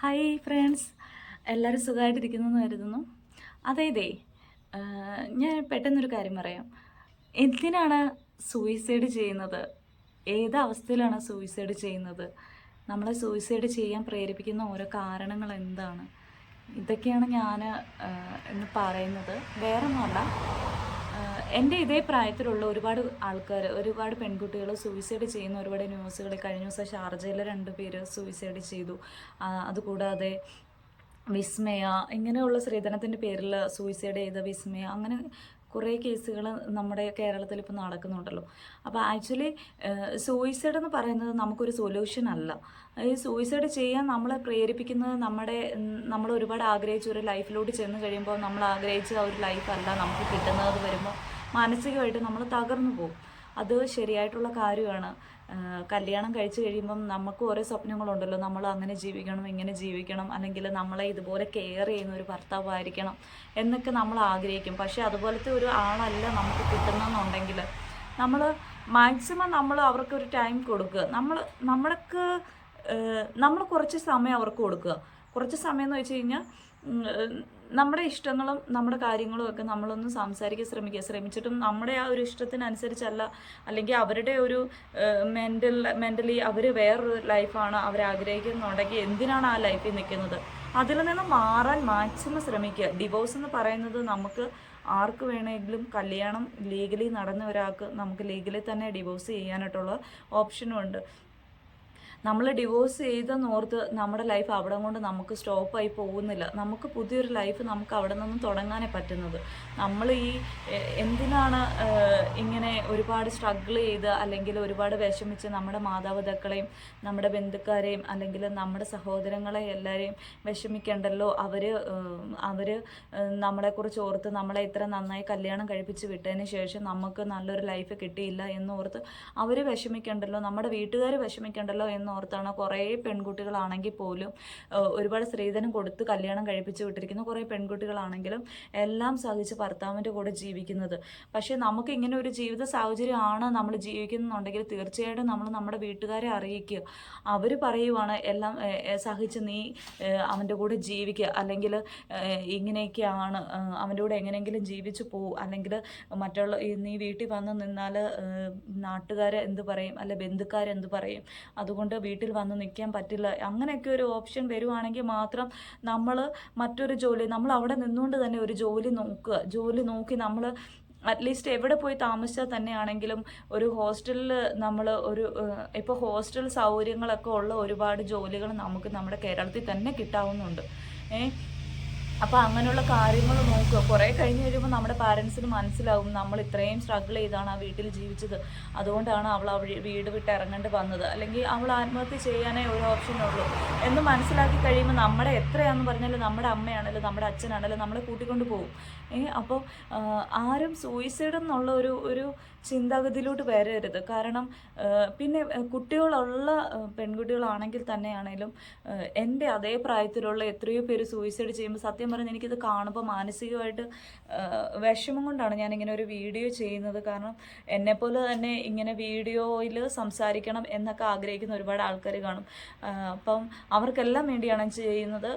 Hi friends. എല്ലാവരും സുഖമായിട്ടിരിക്കുന്നു എന്ന് കരുതുന്നു അതേതേ ഞാൻ പെട്ടെന്നൊരു കാര്യം പറയാം. എന്തിനാണ് സൂയിസൈഡ് ചെയ്യുന്നത്? ഏത് അവസ്ഥയിലാണ് സൂയിസൈഡ് ചെയ്യുന്നത്? നമ്മളെ സൂയിസൈഡ് ചെയ്യാൻ പ്രേരിപ്പിക്കുന്ന ഓരോ കാരണങ്ങൾ എന്താണ്? ഇതൊക്കെയാണ് ഞാൻ ഇന്ന് പറയുന്നത്. വേറൊന്നുമല്ല. എന്റെ ഇതേ പ്രായത്തിലുള്ള ഒരുപാട് ആൾക്കാർ ഒരുപാട് പെൺകുട്ടികൾ സൂയിസൈഡ് ചെയ്യുന്ന ഒരുപാട് ന്യൂസുകൾ കഴിഞ്ഞ ദിവസം ഷാർജയിൽ രണ്ട് പേര് സൂയിസൈഡ് ചെയ്തു. അതുകൂടാതെ വിസ്മയ ഇങ്ങനെയുള്ള സ്ത്രീധനത്തിന്റെ പേരിൽ സൂയിസൈഡ് ചെയ്ത വിസ്മയ അങ്ങനെ കുറേ കേസുകൾ നമ്മുടെ കേരളത്തിൽ ഇപ്പോൾ നടക്കുന്നുണ്ടല്ലോ. അപ്പോൾ ആക്ച്വലി സൂയിസൈഡ് എന്ന് പറയുന്നത് നമുക്കൊരു സൊല്യൂഷൻ അല്ല. ഈ സൂയിസൈഡ് ചെയ്യാൻ നമ്മളെ പ്രേരിപ്പിക്കുന്നത് നമ്മുടെ നമ്മൾ ഒരുപാട് ആഗ്രഹിച്ച ഒരു ലൈഫിലോട്ട് ചെന്ന് കഴിയുമ്പോൾ നമ്മൾ ആഗ്രഹിച്ച ആ ഒരു ലൈഫല്ല നമുക്ക് കിട്ടുന്നത് വരുമ്പോൾ. മാനസികമായിട്ട് നമ്മൾ തകർന്നു പോകും. അത് ശരിയായിട്ടുള്ള കാര്യമാണ്. കല്യാണം കഴിച്ചു കഴിയുമ്പം നമുക്ക് ഓരോ സ്വപ്നങ്ങളുണ്ടല്ലോ. നമ്മൾ അങ്ങനെ ജീവിക്കണം ഇങ്ങനെ ജീവിക്കണം അല്ലെങ്കിൽ നമ്മളെ ഇതുപോലെ കെയർ ചെയ്യുന്ന ഒരു ഭർത്താവായിരിക്കണം എന്നൊക്കെ നമ്മൾ ആഗ്രഹിക്കും. പക്ഷേ അതുപോലത്തെ ഒരു ആളല്ല നമുക്ക് കിട്ടുന്നെന്നുണ്ടെങ്കിൽ നമ്മൾ മാക്സിമം നമ്മൾ അവർക്ക് ഒരു ടൈം കൊടുക്കുക. നമ്മൾ നമ്മൾക്ക് നമ്മൾ കുറച്ച് സമയം അവർക്ക് കൊടുക്കുക. കുറച്ച് സമയം എന്ന് വെച്ച് കഴിഞ്ഞാൽ നമ്മുടെ ഇഷ്ടങ്ങളും നമ്മുടെ കാര്യങ്ങളും ഒക്കെ നമ്മളൊന്ന് സംസാരിക്കാൻ ശ്രമിക്കുക. ശ്രമിച്ചിട്ടും നമ്മുടെ ആ ഒരു ഇഷ്ടത്തിനനുസരിച്ചല്ല അല്ലെങ്കിൽ അവരുടെ ഒരു മെന്റൽ മെന്റലി അവർ വേറൊരു ലൈഫാണ് അവർ ആഗ്രഹിക്കുന്നുണ്ടെങ്കിൽ എന്തിനാണ് ആ ലൈഫിൽ നിൽക്കുന്നത്? അതിൽ നിന്ന് മാറാൻ മാക്സിമം ശ്രമിക്കുക. ഡിവോഴ്സ് എന്ന് പറയുന്നത് നമുക്ക് ആർക്ക് വേണമെങ്കിലും കല്യാണം ലീഗലി നടന്ന ഒരാൾക്ക് നമുക്ക് ലീഗലി തന്നെ ഡിവോഴ്സ് ചെയ്യാനായിട്ടുള്ള ഓപ്ഷനും ഉണ്ട്. നമ്മൾ ഡിവോഴ്സ് ചെയ്തെന്ന് ഓർത്ത് നമ്മുടെ ലൈഫ് അവിടെ കൊണ്ട് നമുക്ക് സ്റ്റോപ്പായി പോകുന്നില്ല. നമുക്ക് പുതിയൊരു ലൈഫ് നമുക്ക് അവിടെ നിന്നും തുടങ്ങാനേ പറ്റുന്നത്. നമ്മൾ ഈ എന്തിനാണ് ഇങ്ങനെ ഒരുപാട് സ്ട്രഗിൾ ചെയ്ത് അല്ലെങ്കിൽ ഒരുപാട് വിഷമിച്ച് നമ്മുടെ മാതാപിതാക്കളെയും നമ്മുടെ ബന്ധുക്കാരെയും അല്ലെങ്കിൽ നമ്മുടെ സഹോദരങ്ങളെ എല്ലാവരെയും വിഷമിക്കേണ്ടല്ലോ? അവർ അവർ നമ്മളെക്കുറിച്ച് ഓർത്ത് നമ്മളെ ഇത്ര നന്നായി കല്യാണം കഴിപ്പിച്ച് വിട്ടതിന് ശേഷം നമുക്ക് നല്ലൊരു ലൈഫ് കിട്ടിയില്ല എന്നോർത്ത് അവർ വിഷമിക്കണ്ടല്ലോ? നമ്മുടെ വീട്ടുകാർ വിഷമിക്കണ്ടല്ലോ എന്നോർത്താണ് കുറേ പെൺകുട്ടികളാണെങ്കിൽ പോലും ഒരുപാട് സ്ത്രീധനം കൊടുത്ത് കല്യാണം കഴിപ്പിച്ച് വിട്ടിരിക്കുന്ന കുറേ പെൺകുട്ടികളാണെങ്കിലും എല്ലാം സഹിച്ച് ഭർത്താവിന്റെ കൂടെ ജീവിക്കുന്നത്. പക്ഷേ നമുക്ക് ഇങ്ങനെ ഒരു ജീവിത സാഹചര്യമാണ് നമ്മൾ ജീവിക്കുന്നുണ്ടെങ്കിൽ തീർച്ചയായിട്ടും നമ്മൾ നമ്മുടെ വീട്ടുകാരെ അറിയിക്കുക. അവർ പറയുവാണ് എല്ലാം സഹിച്ച് നീ അവന്റെ കൂടെ ജീവിക്കുക അല്ലെങ്കിൽ ഇങ്ങനെയൊക്കെയാണ് അവന്റെ കൂടെ എങ്ങനെയെങ്കിലും ജീവിച്ചു പോകും അല്ലെങ്കിൽ മറ്റുള്ള നീ വീട്ടിൽ വന്ന് നിന്നാൽ നാട്ടുകാർ എന്ത് പറയും? അല്ലെ ബന്ധുക്കാർ എന്ത് പറയും? അതുകൊണ്ട് വീട്ടിൽ വന്ന് നിൽക്കാൻ പറ്റില്ല. അങ്ങനെയൊക്കെ ഒരു ഓപ്ഷൻ വരുവാണെങ്കിൽ മാത്രം നമ്മൾ മറ്റൊരു ജോലി നമ്മൾ അവിടെ നിന്നുകൊണ്ട് തന്നെ ഒരു ജോലി നോക്കുക. ജോലി നോക്കി നമ്മൾ അറ്റ്ലീസ്റ്റ് എവിടെ പോയി താമസിച്ചാൽ തന്നെയാണെങ്കിലും ഒരു ഹോസ്റ്റലിൽ നമ്മൾ ഒരു ഇപ്പോൾ ഹോസ്റ്റൽ സൗകര്യങ്ങളൊക്കെ ഉള്ള ഒരുപാട് ജോലികൾ നമുക്ക് നമ്മുടെ കേരളത്തിൽ തന്നെ കിട്ടാവുന്നുണ്ട്. ഏ അപ്പോൾ അങ്ങനെയുള്ള കാര്യങ്ങൾ നോക്കുക. കുറേ കഴിഞ്ഞ് കഴിയുമ്പോൾ നമ്മുടെ പാരൻസിന് മനസ്സിലാവും നമ്മൾ ഇത്രയും സ്ട്രഗിൾ ചെയ്താണ് ആ വീട്ടിൽ ജീവിച്ചത്. അതുകൊണ്ടാണ് അവൾ വീട് വിട്ട് ഇറങ്ങേണ്ടി വന്നത്. അല്ലെങ്കിൽ അവൾ ആത്മഹത്യ ചെയ്യാനേ ഒരു ഓപ്ഷൻ ഉള്ളൂ. എന്ന് മനസ്സിലാക്കി കഴിയുമ്പോൾ നമ്മുടെ എത്രയാണെന്ന് പറഞ്ഞാലും നമ്മുടെ അമ്മയാണല്ലോ നമ്മുടെ അച്ഛനാണല്ലോ നമ്മളെ കൂട്ടിക്കൊണ്ട് പോകും. ഏ അപ്പോൾ ആരും സൂയിസൈഡ് എന്നുള്ള ഒരു ഒരു ചിന്താഗതിയിലോട്ട് വരരുത്. കാരണം പിന്നെ കുട്ടികളുള്ള പെൺകുട്ടികളാണെങ്കിൽ തന്നെയാണേലും എന്റെ അതേ പ്രായത്തിലുള്ള എത്രയോ പേര് സൂയിസൈഡ് ചെയ്യുമ്പോൾ സത്യം പറഞ്ഞാൽ എനിക്കിത് കാണുമ്പോൾ മാനസികമായിട്ട് വിഷമം കൊണ്ടാണ് ഞാൻ ഇങ്ങനെ ഒരു വീഡിയോ ചെയ്യുന്നത്. കാരണം എന്നെപ്പോലെ തന്നെ ഇങ്ങനെ വീഡിയോയിൽ സംസാരിക്കണം എന്നൊക്കെ ആഗ്രഹിക്കുന്ന ഒരുപാട് ആൾക്കാർ കാണും. അപ്പം അവർക്കെല്ലാം വേണ്ടിയാണ് ചെയ്യുന്നത്.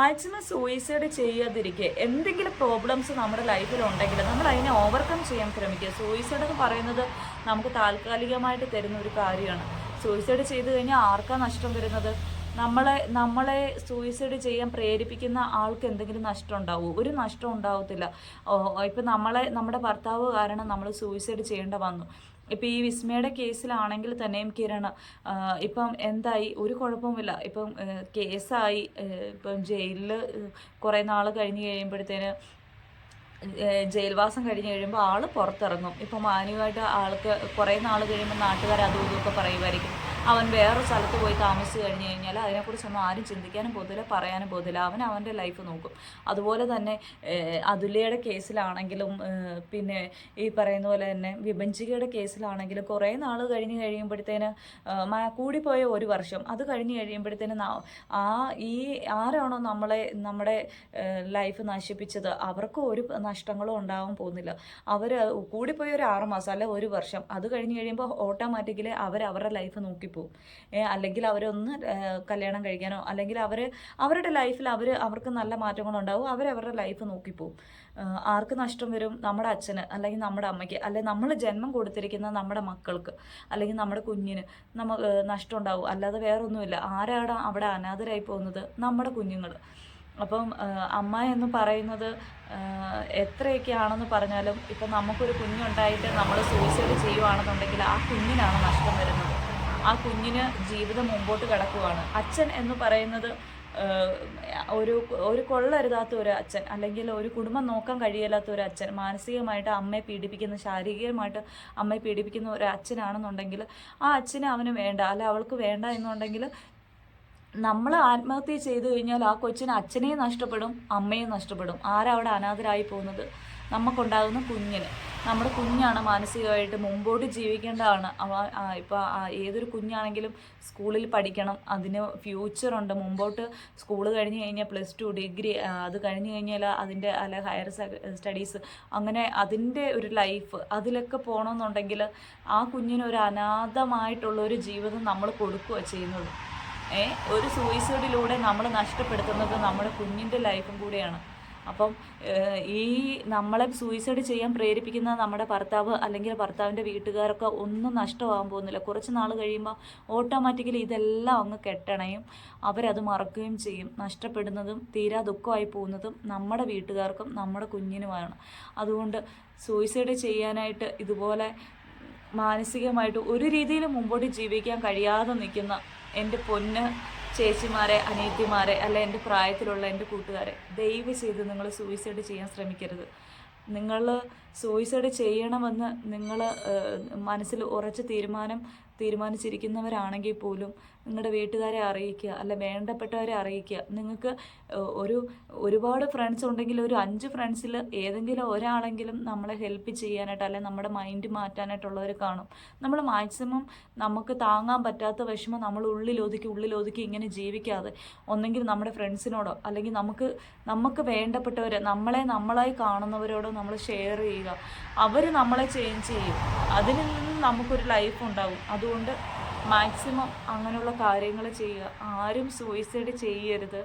മാക്സിമം സൂയിസൈഡ് ചെയ്യാതിരിക്കുക എന്തെങ്കിലും പ്രോബ്ലംസ് നമ്മുടെ ലൈഫിൽ ഉണ്ടെങ്കിൽ നമ്മൾ അതിനെ ഓവർകം ചെയ്യാൻ ശ്രമിക്കുക. സൂയിസൈഡ് എന്ന് പറയുന്നത് നമുക്ക് താൽക്കാലികമായിട്ട് തരുന്ന ഒരു കാര്യമാണ്. സൂയിസൈഡ് ചെയ്തു കഴിഞ്ഞാൽ ആർക്കാ നഷ്ടം വരുന്നത്? നമ്മളെ നമ്മളെ സൂയിസൈഡ് ചെയ്യാൻ പ്രേരിപ്പിക്കുന്ന ആൾക്ക് എന്തെങ്കിലും നഷ്ടം ഉണ്ടാവുമോ ഒരു നഷ്ടം ഉണ്ടാവത്തില്ല. ഇപ്പം നമ്മളെ നമ്മുടെ ഭർത്താവ് കാരണം നമ്മൾ സൂയിസൈഡ് ചെയ്യേണ്ട വന്നു. ഇപ്പം ഈ വിസ്മയുടെ കേസിലാണെങ്കിൽ തന്നെയും കിരൺ ആ, ഇപ്പം എന്തായി? ഒരു കുഴപ്പമില്ല ഇപ്പം കേസായി. ഇപ്പം ജയിലിൽ കുറേ നാൾ കഴിഞ്ഞ് കഴിയുമ്പോഴത്തേന് ജയിൽവാസം കഴിഞ്ഞ് കഴിയുമ്പോൾ ആൾ പുറത്തിറങ്ങും. ഇപ്പം മാനുവായിട്ട് ആൾക്ക് കുറേ നാൾ കഴിയുമ്പോൾ നാട്ടുകാർ അതും ഇതൊക്കെ പറയുമായിരിക്കും. അവൻ വേറെ സ്ഥലത്ത് പോയി താമസിച്ച് കഴിഞ്ഞ് കഴിഞ്ഞാൽ അതിനെക്കുറിച്ചൊന്നും ആരും ചിന്തിക്കാനും പോകത്തില്ല പറയാനും പോകത്തില്ല. അവൻ അവന്റെ ലൈഫ് നോക്കും. അതുപോലെ തന്നെ അതുലയുടെ കേസിലാണെങ്കിലും പിന്നെ ഈ പറയുന്ന പോലെ തന്നെ വിഭജികയുടെ കേസിലാണെങ്കിലും കുറേ നാൾ കഴിഞ്ഞ് കഴിയുമ്പോഴത്തേന് കൂടിപ്പോയ ഒരു വർഷം. അത് കഴിഞ്ഞ് കഴിയുമ്പോഴത്തേന് ആ ഈ ആരാണോ നമ്മളെ നമ്മുടെ ലൈഫ് നശിപ്പിച്ചത് അവർക്ക് ഒരു നഷ്ടങ്ങളും ഉണ്ടാവാൻ പോകുന്നില്ല. അവർ കൂടിപ്പോയ ഒരു ആറ് മാസം അല്ല ഒരു വർഷം. അത് കഴിഞ്ഞ് കഴിയുമ്പോൾ ഓട്ടോമാറ്റിക്കലി അവർ അവരുടെ ലൈഫ് നോക്കി ഏ, അല്ലെങ്കിൽ അവരൊന്ന് കല്യാണം കഴിക്കാനോ അല്ലെങ്കിൽ അവർ അവരുടെ ലൈഫിൽ അവർ അവർക്ക് നല്ല മാറ്റങ്ങളുണ്ടാവും അവരവരുടെ ലൈഫ് നോക്കിപ്പോവും ആർക്ക് നഷ്ടം വരും? നമ്മുടെ അച്ഛന് അല്ലെങ്കിൽ നമ്മുടെ അമ്മയ്ക്ക് അല്ലെങ്കിൽ നമ്മൾ ജന്മം കൊടുത്തിരിക്കുന്ന നമ്മുടെ മക്കൾക്ക് അല്ലെങ്കിൽ നമ്മുടെ കുഞ്ഞിന് നമ്മ നഷ്ടം ഉണ്ടാവും അല്ലാതെ വേറൊന്നുമില്ല. ആരാണ് അവിടെ അനാഥരായി പോകുന്നത്? നമ്മുടെ കുഞ്ഞുങ്ങൾ അപ്പം അമ്മ എന്ന് പറയുന്നത് എത്രയൊക്കെയാണെന്ന് പറഞ്ഞാലും ഇപ്പം നമുക്കൊരു കുഞ്ഞുണ്ടായിട്ട് നമ്മൾ സൂയിസൈഡ് ചെയ്യുവാണെന്നുണ്ടെങ്കിൽ ആ കുഞ്ഞിനാണ് നഷ്ടം വരുന്നത്. ആ കുഞ്ഞിന് ജീവിതം മുമ്പോട്ട് കിടക്കുവാണ്. അച്ഛൻ എന്ന് പറയുന്നത് ഒരു ഒരു കൊള്ളരുതാത്ത ഒരു അച്ഛൻ അല്ലെങ്കിൽ ഒരു കുടുംബം നോക്കാൻ കഴിയില്ലാത്ത ഒരു അച്ഛൻ മാനസികമായിട്ട് അമ്മയെ പീഡിപ്പിക്കുന്ന ശാരീരികമായിട്ട് അമ്മയെ പീഡിപ്പിക്കുന്ന ഒരു അച്ഛനാണെന്നുണ്ടെങ്കിൽ ആ അച്ഛനെ അവന് വേണ്ട അല്ല അവൾക്ക് വേണ്ട എന്നുണ്ടെങ്കിൽ നമ്മൾ ആത്മഹത്യ ചെയ്തു കഴിഞ്ഞാൽ ആ കൊച്ചിന് അച്ഛനെയും നഷ്ടപ്പെടും അമ്മയും നഷ്ടപ്പെടും. ആരാ അവിടെ അനാഥരായി പോകുന്നത്? നമുക്കുണ്ടാകുന്ന കുഞ്ഞിന്. നമ്മുടെ കുഞ്ഞാണ് മാനസികമായിട്ട് മുമ്പോട്ട് ജീവിക്കേണ്ടതാണ് ഇപ്പോൾ ഏതൊരു കുഞ്ഞാണെങ്കിലും സ്കൂളിൽ പഠിക്കണം. അതിന് ഫ്യൂച്ചറുണ്ട് മുമ്പോട്ട് സ്കൂൾ കഴിഞ്ഞ് കഴിഞ്ഞാൽ പ്ലസ് ടു ഡിഗ്രി അത് കഴിഞ്ഞ് കഴിഞ്ഞാൽ അതിന്റെ അല്ല ഹയർ സ്റ്റഡീസ് അങ്ങനെ അതിന്റെ ഒരു ലൈഫ് അതിലൊക്കെ പോകണമെന്നുണ്ടെങ്കിൽ ആ കുഞ്ഞിന് ഒരു അനാഥമായിട്ടുള്ള ഒരു ജീവിതം നമ്മൾ കൊടുക്കുക ചെയ്യുന്നത്. ഒരു സൂയിസൈഡിലൂടെ നമ്മൾ നഷ്ടപ്പെടുത്തുന്നത് നമ്മുടെ കുഞ്ഞിന്റെ ലൈഫും കൂടിയാണ്. അപ്പം ഈ നമ്മളെ സൂയിസൈഡ് ചെയ്യാൻ പ്രേരിപ്പിക്കുന്ന നമ്മുടെ ഭർത്താവ് അല്ലെങ്കിൽ ഭർത്താവിന്റെ വീട്ടുകാരൊക്കെ ഒന്നും നഷ്ടമാകാൻ പോകുന്നില്ല. കുറച്ച് നാൾ കഴിയുമ്പോൾ ഓട്ടോമാറ്റിക്കലി ഇതെല്ലാം അങ്ങ് കെട്ടണയും അവരത് മറക്കുകയും ചെയ്യും. നഷ്ടപ്പെടുന്നതും തീരാ ദുഃഖമായി പോകുന്നതും നമ്മുടെ വീട്ടുകാർക്കും നമ്മുടെ കുഞ്ഞിനുമാണ്. അതുകൊണ്ട് സൂയിസൈഡ് ചെയ്യാനായിട്ട് ഇതുപോലെ മാനസികമായിട്ട് ഒരു രീതിയിലും മുമ്പോട്ട് ജീവിക്കാൻ കഴിയാതെ നിൽക്കുന്ന എന്റെ പൊന്ന് ചേച്ചിമാരെ അനിയത്തിമാരെ അല്ല എന്റെ പ്രായത്തിലുള്ള എന്റെ കൂട്ടുകാരെ ദയവ് ചെയ്ത് നിങ്ങൾ സൂയിസൈഡ് ചെയ്യാൻ ശ്രമിക്കരുത്. നിങ്ങൾ സൂയിസൈഡ് ചെയ്യണമെന്ന് നിങ്ങൾ മനസ്സിൽ ഉറച്ച തീരുമാനം തീരുമാനിച്ചിരിക്കുന്നവരാണെങ്കിൽ പോലും നിങ്ങളുടെ വീട്ടുകാരെ അറിയിക്കുക അല്ല വേണ്ടപ്പെട്ടവരെ അറിയിക്കുക. നിങ്ങൾക്ക് ഒരു ഒരുപാട് ഫ്രണ്ട്സ് ഉണ്ടെങ്കിൽ ഒരു അഞ്ച് ഫ്രണ്ട്സിൽ ഏതെങ്കിലും ഒരാളെങ്കിലും നമ്മളെ ഹെൽപ്പ് ചെയ്യാനായിട്ട് അല്ലെങ്കിൽ നമ്മുടെ മൈൻഡ് മാറ്റാനായിട്ടുള്ളവർ കാണും. നമ്മൾ മാക്സിമം നമുക്ക് താങ്ങാൻ പറ്റാത്ത വിഷമം നമ്മൾ ഉള്ളിലൊതുക്കി ഉള്ളിലൊതുക്കി ഇങ്ങനെ ജീവിക്കാതെ ഒന്നെങ്കിൽ നമ്മുടെ ഫ്രണ്ട്സിനോടോ അല്ലെങ്കിൽ നമുക്ക് നമുക്ക് വേണ്ടപ്പെട്ടവരെ നമ്മളെ നമ്മളായി കാണുന്നവരോടോ നമ്മൾ ഷെയർ ചെയ്യുക. അവർ നമ്മളെ ചേഞ്ച് ചെയ്യും. അതിൽ നിന്ന് നമുക്കൊരു ലൈഫ് ഉണ്ടാകും. അതുകൊണ്ട് മാക്സിമം അങ്ങനെയുള്ള കാര്യങ്ങൾ ചെയ്യുക. ആരും സൂയിസൈഡ് ചെയ്യരുത്.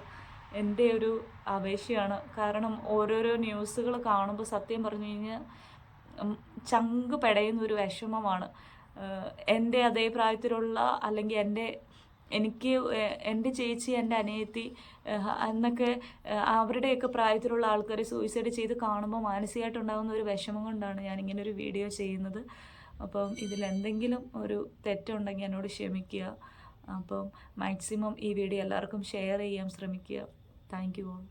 എന്റെ ഒരു അപേക്ഷയാണ്. കാരണം ഓരോരോ ന്യൂസുകൾ കാണുമ്പോൾ സത്യം പറഞ്ഞു കഴിഞ്ഞാൽ ചങ്ക് പെടയുന്ന ഒരു വിഷമമാണ്. എന്റെ അതേ പ്രായത്തിലുള്ള അല്ലെങ്കിൽ എന്റെ എനിക്ക് എന്റെ ചേച്ചി എന്റെ അനിയത്തി എന്നൊക്കെ അവരുടെയൊക്കെ പ്രായത്തിലുള്ള ആൾക്കാർ സൂയിസൈഡ് ചെയ്ത് കാണുമ്പോൾ മാനസികമായിട്ടുണ്ടാകുന്ന ഒരു വിഷമം കൊണ്ടാണ് ഞാനിങ്ങനെ ഒരു വീഡിയോ ചെയ്യുന്നത്. അപ്പം ഇതിലെന്തെങ്കിലും ഒരു തെറ്റുണ്ടെങ്കിൽ എന്നോട് ക്ഷമിക്കുക. അപ്പം മാക്സിമം ഈ വീഡിയോ എല്ലാവർക്കും ഷെയർ ചെയ്യാൻ ശ്രമിക്കുക. Thank you all